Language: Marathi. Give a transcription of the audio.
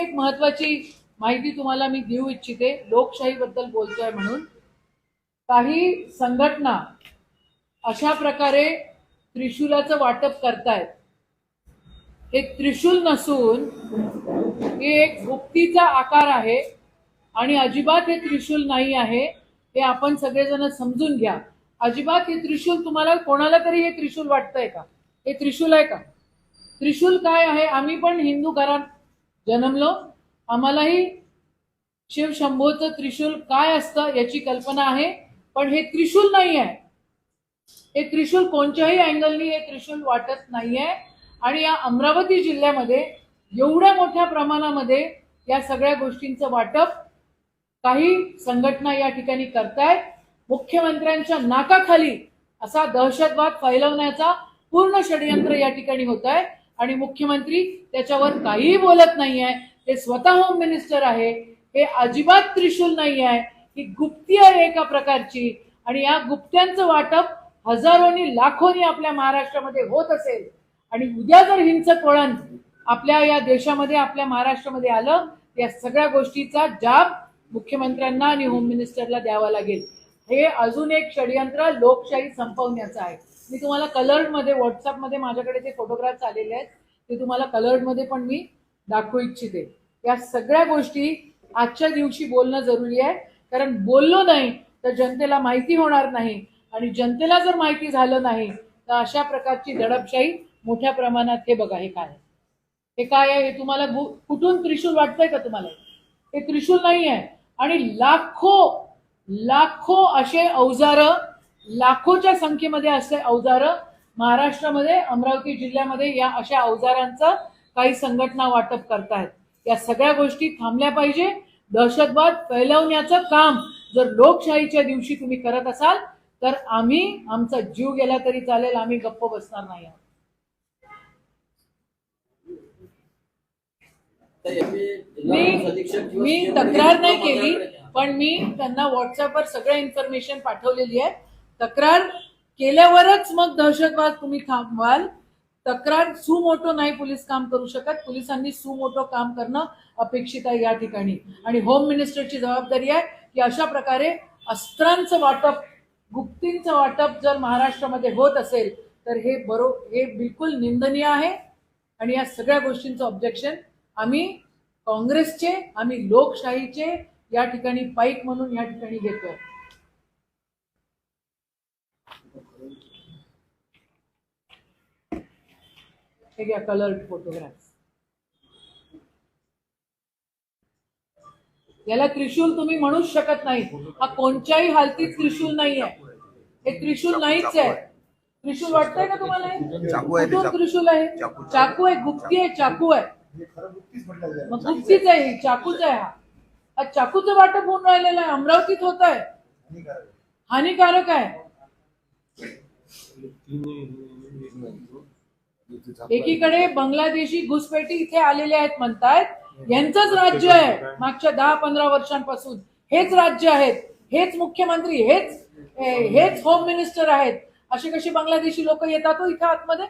एक महत्वाची माहिती तुम्हाला मी देऊ इच्छिते लोकशाहीबद्दल बोलतोय म्हणून. काही संघटना अशा प्रकारे त्रिशूलाचं वाटप करतायत. हे त्रिशूल नसून हे एक गुप्तीचा आकार आहे आणि अजिबात हे त्रिशूल नाही आहे हे आपण सगळेजण समजून घ्या. अजिबात हे त्रिशूल तुम्हाला कोणाला तरी हे त्रिशूल वाटतंय का? हे त्रिशूल आहे का? त्रिशूल काय आहे? आम्ही पण हिंदू घरात जन्मलो. आम्हालाही शिवशंभोचं त्रिशूल काय असतं याची कल्पना आहे पण हे त्रिशूल नाही आहे हे त्रिशूल कोणत्याही अँगलनी हे त्रिशूल वाटत नाहीये. आणि या अमरावती जिल्ह्यामध्ये एवढ्या मोठ्या प्रमाणामध्ये या सगळ्या गोष्टींचं वाटप काही संघटना या ठिकाणी करतायत. मुख्यमंत्र्यांच्या नाकाखाली असा दहशतवाद फैलवण्याचा पूर्ण षडयंत्र या ठिकाणी होत आहे आणि मुख्यमंत्री त्याच्यावर काहीही बोलत नाही आहे ते स्वतः होम मिनिस्टर आहे. हे अजिबात त्रिशूल नाही आहे ही गुप्ती आहे एका प्रकारची. आणि या गुप्त्यांचं वाटप हजारोनी लाखोनी आपल्या महाराष्ट्रामध्ये होत असेल. आणि उद्या जर हिंसक वळण आपल्या या देशामध्ये आपल्या महाराष्ट्रामध्ये आलं या सगळ्या गोष्टीचा जाब मुख्यमंत्र्यांना आणि होम मिनिस्टरला द्यावा लागेल. हे अजून एक षडयंत्र लोकशाही संपवण्याचं आहे. मी तुम्हाला कलर्डमध्ये व्हॉट्सअपमध्ये माझ्याकडे जे फोटोग्राफ्स आलेले आहेत ते तुम्हाला कलर्डमध्ये पण मी दाखवू इच्छिते. या सगळ्या गोष्टी आजच्या दिवशी बोलणं जरुरी आहे. कारण बोललो नाही तर जनतेला माहिती होणार नाही. आणि जनतेला जर माहिती झालं नाही तर अशा प्रकारची दडपशाही मोठ्या प्रमाणात हे बघा हे काय हे काय आहे? हे तुम्हाला गु- कुठून त्रिशूल वाटतंय का तुम्हाला? हे त्रिशूल नाही आहे आणि लाखो लाखो असे अवजार लाखोच्या संख्येमध्ये असे अवजार महाराष्ट्रामध्ये अमरावती जिल्ह्यामध्ये या अशा अवजारांचं काही संघटना वाटप करतायत. या सगळ्या गोष्टी थांबल्या पाहिजे. दहशतवाद फैलवण्याचं काम जर लोकशाहीच्या दिवशी तुम्ही करत असाल तर आम्ही आमचा जीव गेला तरी चालेल आम्ही गप्प बसणार नाही आहोत. मी मी तक्रार नाही केली. पण मी त्यांना व्हॉट्सअपवर सगळं इन्फॉर्मेशन पाठवलेली आहे. तक्रार केल्यावरच मग दहशतवाद तुम्ही थांबवाल. तक्रार सुमोटो नाही पोलीस काम करू शकत. पोलिसांनी सुमोटो काम करणं अपेक्षित आहे या ठिकाणी. आणि होम मिनिस्टरची जबाबदारी आहे की अशा प्रकारे अस्त्रांचं वाटप गुप्तींचं वाटप जर महाराष्ट्रामध्ये होत असेल तर हे बरो हे बिलकुल निंदनीय आहे. आणि या सगळ्या गोष्टींचं ऑब्जेक्शन आम्ही काँग्रेसचे आम्ही लोकशाहीचे या ठिकाणी पाईक म्हणून या ठिकाणी घेतोय. हे घ्या कलर फोटोग्राफ याला त्रिशूल तुम्ही म्हणूच शकत नाही. हा कोणत्याही हालतीत त्रिशूल नाही आहे हे त्रिशूल नाहीच आहे. त्रिशूल वाटतंय का तुम्हाला? चाकू आहे ते, कुठून चाकू. त्रिशूल आहे? चाकू. आहे गुप्ती आहे चाकू आहे. मग गुप्तीच आहे ही, चाकूच आहे हा. चाकूचं वाटप होऊन राहिलेलं आहे अमरावतीत होत आहे. हानिकारक आहे. एकीकडे बांगलादेशी घुसपेटी इथे आलेले आहेत म्हणतायत. यांचंच राज्य आहे. मागच्या दहा पंधरा वर्षांपासून हेच राज्य आहेत. हेच मुख्यमंत्री हेच हेच होम मिनिस्टर आहेत. असे कशी बांगलादेशी लोक येतात इथे इथं आतमध्ये?